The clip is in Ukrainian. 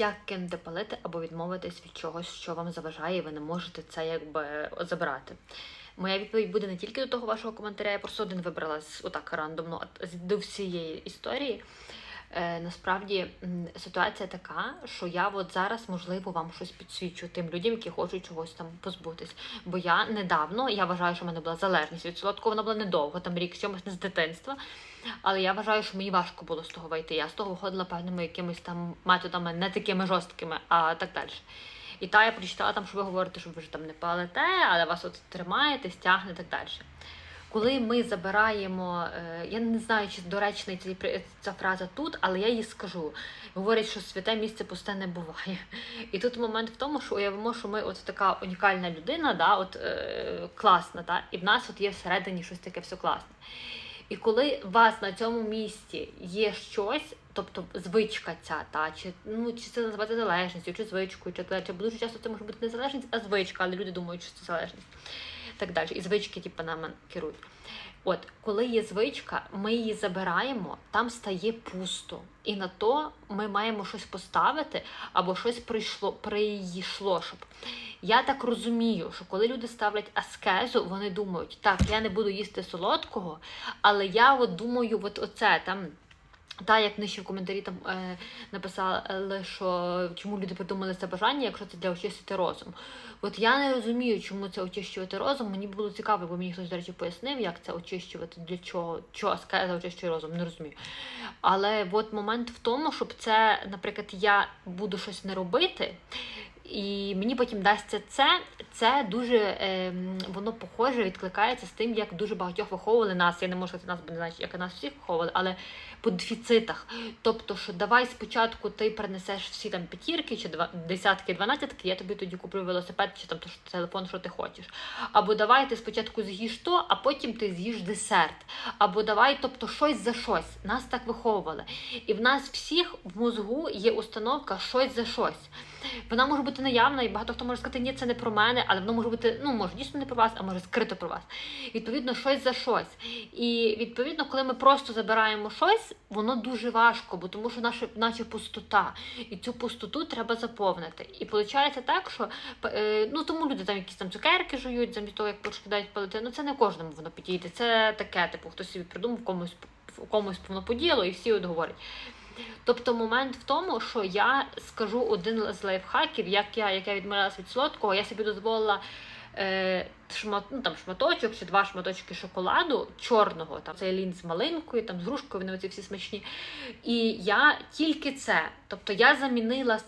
як кинути палити або відмовитись від чогось, що вам заважає, і ви не можете це якби забрати. Моя відповідь буде не тільки до того вашого коментаря, я просто один вибрала отак рандомно з- до всієї історії. Е, насправді ситуація така, що я от зараз можливо вам щось підсвічу тим людям, які хочуть чогось там позбутись. Бо я недавно, я вважаю, що в мене була залежність від солодкого, вона була недовго, там рік не з дитинства. Але я вважаю, що мені важко було з того вийти. Я з того виходила певними якимись там методами, не такими жорсткими, а так далі. І та я прочитала там, що ви говорите, що ви ж там не палите, але вас от тримаєте, стягне і так далі. Коли ми забираємо, е, я не знаю, чи доречна ця, фраза тут, але я її скажу. Говорять, що святе місце пусте не буває. І тут момент в тому, що уявимо, що ми от така унікальна людина, да, от, е, класна, да, і в нас от є всередині щось таке все класне. І коли у вас на цьому місці є щось, тобто звичка ця, та, чи, ну, чи це називати залежністю, чи звичкою, чи, чи дуже часто це може бути не залежність, а звичка, але люди думають, що це залежність. Так далі. І звички, типу, нами керують. От, коли є звичка, ми її забираємо, там стає пусто. І на то ми маємо щось поставити або щось прийшло, прийшло, щоб. Я так розумію, що коли люди ставлять аскезу, вони думають, так, я не буду їсти солодкого, але я от думаю, от оце там. Та, як нижче в коментарі там е, написали, що чому люди придумали це бажання, якщо це для очистити розум. От я не розумію, чому це очищувати розум. Мені було цікаво, бо мені хтось, до речі, пояснив, як це очищувати, для чого, чого аскеза очищує розум, не розумію. Але от момент в тому, щоб це, наприклад, я буду щось не робити. І мені потім дасться це. Це дуже е, воно похоже, відкликається з тим, як дуже багатьох виховували нас. Я не можу сказати нас, бо не знаю, як нас всіх виховували, але по дефіцитах. Тобто, що давай спочатку ти принесеш всі там п'ятірки чи два десятки, дванадцятки, я тобі тоді куплю велосипед чи там то, що- телефон, що ти хочеш. Або давай ти спочатку з'їш то, а потім ти з'їш десерт. Або давай, тобто щось за щось. Нас так виховували. І в нас всіх в мозгу є установка щось за щось. Вона може бути наявна, і багато хто може сказати, ні, це не про мене, але воно може бути, ну, може дійсно не про вас, а може скрито про вас. Відповідно, щось за щось. І відповідно, коли ми просто забираємо щось, воно дуже важко, бо тому що наша, наче пустота. І цю пустоту треба заповнити. І виходить так, що е, ну тому люди там якісь там цукерки жують, замість того, як починають палити. Ну це не кожному воно підійде. Це таке, типу, хтось собі придумав комусь комусь воно подіяло, і всі от говорять. Тобто момент в тому, що я скажу один з лайфхаків, як я, як я відмовлялася від солодкого, я собі дозволила е, шмат, ну, там, шматочок чи два шматочки шоколаду чорного, там цей лін з малинкою, там з грушкою, вони оці всі смачні. І я тільки це. Тобто я замінила